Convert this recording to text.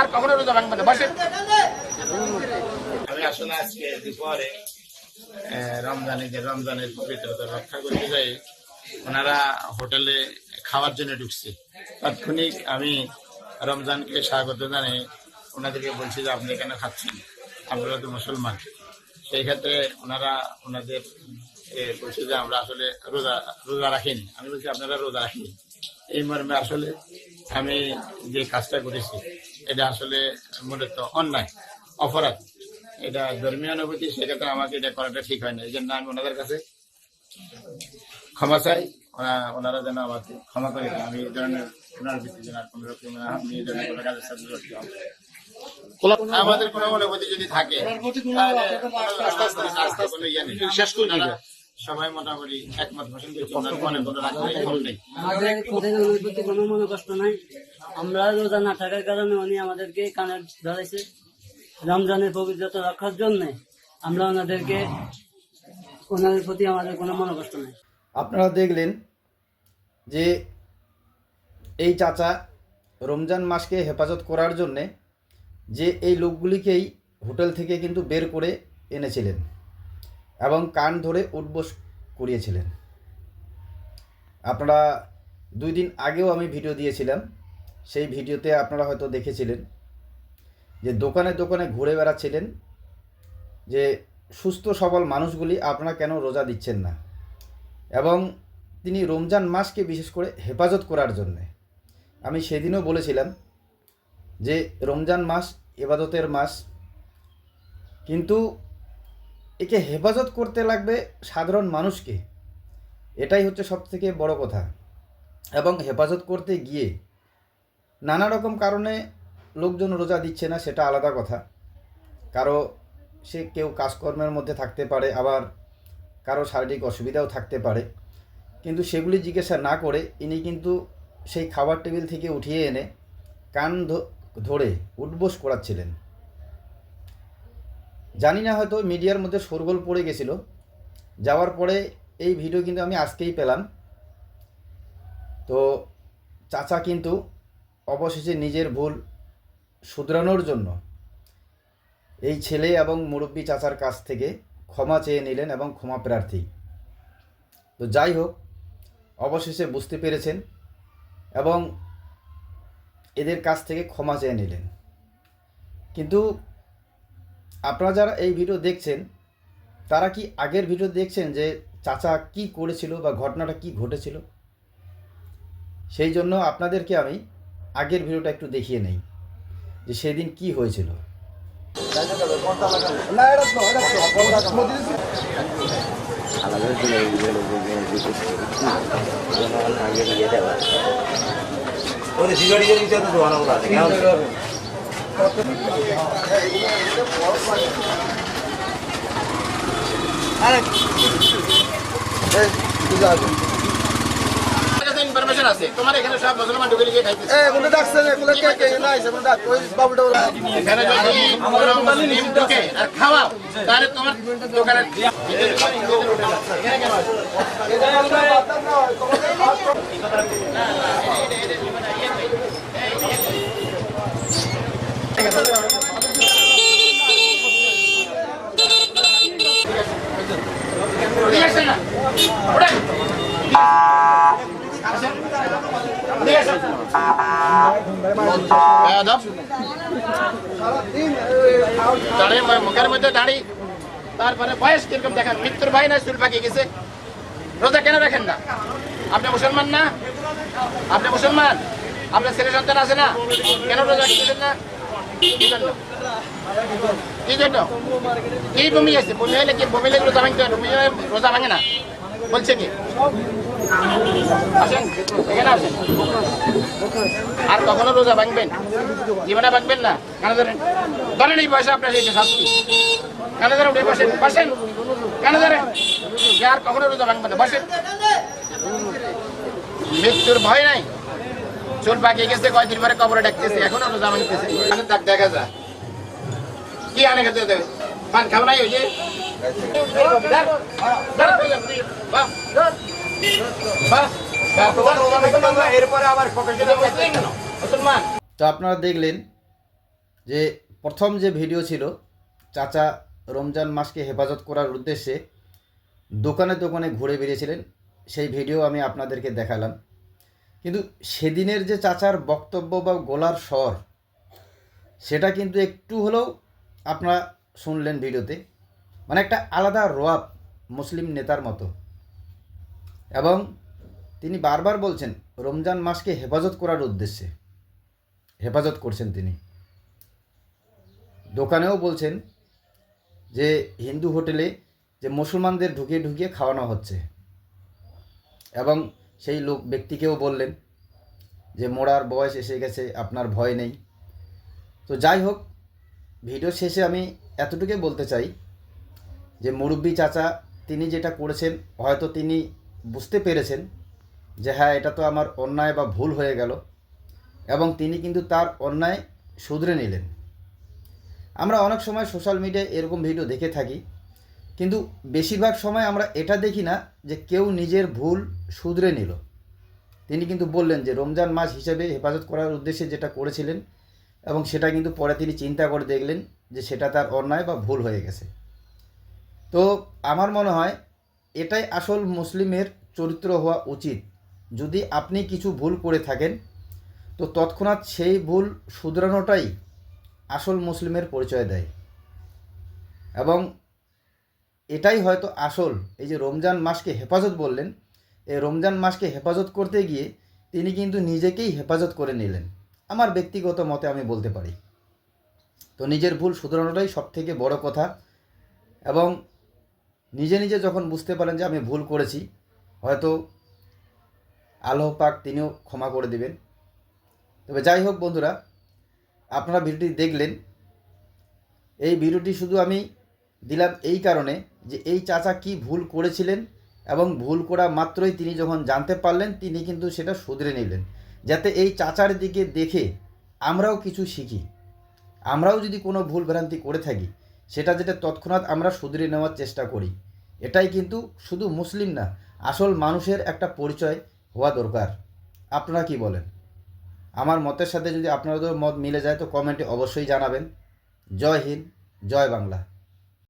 আর কখনো রোজা ভাঙবে না। বসেন আমি আসলে আজকে দুপুরে রমজানে যে রমজানের পবিত্রতা রক্ষা করতে যাই, ওনারা হোটেলে খাওয়ার জন্য ঢুকছে। তাৎক্ষণিক আমি রমজানকে স্বাগত জানাই ওনাদেরকে বলছি যে, আপনি এখানে খাচ্ছেন? আপনারা তো মুসলমান। সেই ক্ষেত্রে ওনারা ওনাদের বলছে যে, আমরা আসলে রোজা রোজা রাখিনি। আমি বলছি, আপনারা রোজা রাখিনি এই মর্মে আসলে আমি যে কাজটা করেছি এটা আসলে মূলত অন্যায় অপরাধ। এটা ধর্মীয় অনুভূতি সেক্ষেত্রে আমাকে এটা করাটা ঠিক হয় না। এই জন্য আমি ওনাদের কাছে ক্ষমা চাই। ওনারা যেন আমাকে ক্ষমা করে আমি এই ধরনের ওনার ভিত্তি যেন কোনো রকম আমি এই ধরনের কোনো কাজের সাথে জড়িত আমাদের কোনো অনুভূতি যদি থাকে ইয়ে। শেষ করে সবাই মোটামুটি একমত পোষণ করছে কোনো মনে কষ্ট নাই। আমরা রোজা না থাকার কারণে উনি আমাদেরকে কানে ধরেছে রমজানের পবিত্রতা রক্ষার জন্য আমরা ওনাদেরকে ওনাদের প্রতি আমাদের কোনো মনে কষ্ট নাই। আপনারা দেখলেন যে এই চাচা রমজান মাসকে হেফাজত করার জন্যে যে এই লোকগুলিকেই হোটেল থেকে কিন্তু বের করে এনেছিলেন। এবং কান ধরে উঠবোস করিয়েছিলেন। আপনারা দুই দিন আগেও আমি ভিডিও দিয়েছিলাম, সেই ভিডিওতে আপনারা হয়তো দেখেছিলেন যে দোকানে দোকানে ঘুরে বেড়াচ্ছিলেন যে সুস্থ সবল মানুষগুলি আপনারা কেন রোজা দিচ্ছেন না? এবং তিনি রমজান মাসকে বিশেষ করে হেফাজত করার জন্যে। আমি সেদিনও বলেছিলাম যে রমজান মাস এবাদতের মাস, কিন্তু একে হেফাজত করতে লাগবে সাধারণ মানুষকে। এটাই হচ্ছে সবথেকে বড় কথা। এবং হেফাজত করতে গিয়ে নানা রকম কারণে লোকজন রোজা দিচ্ছে না, সেটা আলাদা কথা। কারও সে কেউ কাজকর্মের মধ্যে থাকতে পারে, আবার কারও শারীরিক অসুবিধাও থাকতে পারে। কিন্তু সেগুলি জিজ্ঞাসা না করে ইনি কিন্তু সেই খাবার টেবিল থেকে উঠিয়ে এনে কান ধরে উঠবোস করাচ্ছিলেন। জানি না হয়তো মিডিয়ার মধ্যে শোরগোল পড়ে গেছিল। যাওয়ার পরে এই ভিডিও কিন্তু আমি আজকেই পেলাম। তো চাচা কিন্তু অবশেষে নিজের ভুল শুধরানোর জন্য এই ছেলে এবং মুরব্বী চাচার কাছ থেকে ক্ষমা চেয়ে নিলেন এবং ক্ষমা প্রার্থী। তো যাই হোক, অবশেষে বুঝতে পেরেছেন এবং এদের কাছ থেকে ক্ষমা চেয়ে নিলেন। কিন্তু আপনারা যারা এই ভিডিও দেখছেন তারা কি আগের ভিডিও দেখছেন যে চাচা কি করেছিল বা ঘটনাটা কি ঘটেছিল? সেই জন্য আপনাদেরকে আমি আগের ভিডিওটা একটু দেখিয়ে নেই যে সেদিন কি হয়েছিল। কাছে ইনফরমেশন আছে তোমার এখানে সব মুসলমান ঢুকে গিয়ে খাইতেছে এখানে যদি কোনো মুসলিম ঢুকে আর খাওয়াও তাহলে তোমার দোকানে এখানে কেন আছে মুখের মধ্যে দাঁড়ি তারপরে বয়স কীরকম দেখেন মৃত্যুর ভাই না চুল পাকিয়ে গেছে রোজা কেন রাখেন না আপনি মুসলমান না আপনি মুসলমান আপনার ছেলে সন্তান আছে না? কেন রোজা রাখতেছেন না? বমি আছে বমি হলে কি রোজা রোজা ভাঙে না বলছে কি এখানে আর কখনো রোজা ভাঙবেন জীবনে ভাঙবেন না কেন ধরেন ধরেন এই পয়সা আপনার সেই শাস্তি কেন ধরেন উঠে বসেন বসেন কেন ধরেন আর কখনো রোজা ভাঙবেন না বসেন মৃত্যুর ভয় নাই চুল পাকিয়ে গেছে, কয়দিন পরে কবরে ডাকতেছে, এখনও ভাঙতেছে এখানে তাক দেখা যায় কি আনে খেতে পান খাব নাই ওই তো আপনারা দেখলেন যে প্রথম যে ভিডিও ছিল, চাচা রমজান মাসকে হেফাজত করার উদ্দেশ্যে দোকানে দোকানে ঘুরে বেরিয়েছিলেন, সেই ভিডিও আমি আপনাদেরকে দেখালাম। কিন্তু সেদিনের যে চাচার বক্তব্য বা গোলার স্বর, সেটা কিন্তু একটু হলেও আপনারা শুনলেন ভিডিওতে। মানে একটা আলাদা রোয়াব মুসলিম নেতার মতো। এবং তিনি বারবার বলছেন, রমজান মাসকে হেফাজত করার উদ্দেশ্যে। হেফাজত করছেন তিনি। দোকানেও বলছেন যে, হিন্দু হোটেলে যে মুসলমানদের ঢুকিয়ে ঢুকিয়ে খাওয়ানো হচ্ছে। এবং সেই লোক, ব্যক্তিকেও বললেন যে, মোড়ার বয়স এসে গেছে, আপনার ভয় নেই। তো যাই হোক, ভিডিও শেষে আমি এতটুকুই বলতে চাই যে, মুরব্বী চাচা, তিনি যেটা করেছেন, হয়তো তিনি বুঝতে পেরেছেন যে হ্যাঁ এটা তো আমার অন্যায় বা ভুল হয়ে গেল এবং তিনি কিন্তু তার অন্যায় শুধরে নিলেন। আমরা অনেক সময় সোশ্যাল মিডিয়ায় এরকম ভিডিও দেখে থাকি। কিন্তু বেশিরভাগ সময় আমরা এটা দেখি না যে কেউ নিজের ভুল শুধরে নিল। তিনি কিন্তু বললেন যে রমজান মাস হিসেবে হেফাজত করার উদ্দেশ্যে যেটা করেছিলেন এবং সেটা কিন্তু পরে তিনি চিন্তা করে দেখলেন যে সেটা তার অন্যায় বা ভুল হয়ে গেছে। তো আমার মনে হয় এটাই আসল মুসলিমের চরিত্র হওয়া উচিত। যদি আপনি কিছু ভুল করে থাকেন, তো তৎক্ষণাৎ সেই ভুল শুধরানোটাই আসল মুসলিমের পরিচয় দেয়। এবং এটাই হয়তো আসল। এই যে রমজান মাসকে হেফাজত বললেন, এই রমজান মাসকে হেফাজত করতে গিয়ে তিনি কিন্তু নিজেকেই হেফাজত করে নিলেন। আমার ব্যক্তিগত মতে আমি বলতে পারি। তো নিজের ভুল শুধরানোটাই সব থেকে বড় কথা। এবং নিজে নিজে যখন বুঝতে পারেন যে আমি ভুল করেছি, হয়তো আল্লাহ পাক তিনিও ক্ষমা করে দেবেন। তবে যাই হোক বন্ধুরা, আপনারা ভিডিওটি দেখলেন। এই ভিডিওটি শুধু আমি দিলাম এই কারণে যে এই চাচা কি ভুল করেছিলেন এবং ভুল করা মাত্রই তিনি যখন জানতে পারলেন, তিনি কিন্তু সেটা শুধরে নিলেন। যাতে এই চাচার দিকে দেখে আমরাও কিছু শিখি। আমরাও যদি কোনো ভুল ভ্রান্তি করে থাকি, সেটা যেটা তৎক্ষণাৎ আমরা শুধরে নেওয়ার চেষ্টা করি। এটাই কিন্তু শুধু মুসলিম না, আসল মানুষের একটা পরিচয় হওয়া দরকার। আপনারা কি বলেন? আমার মতের সাথে যদি আপনাদের মত মিলে যায়, তো কমেন্টে অবশ্যই জানাবেন। জয় হিন্দ, জয় বাংলা।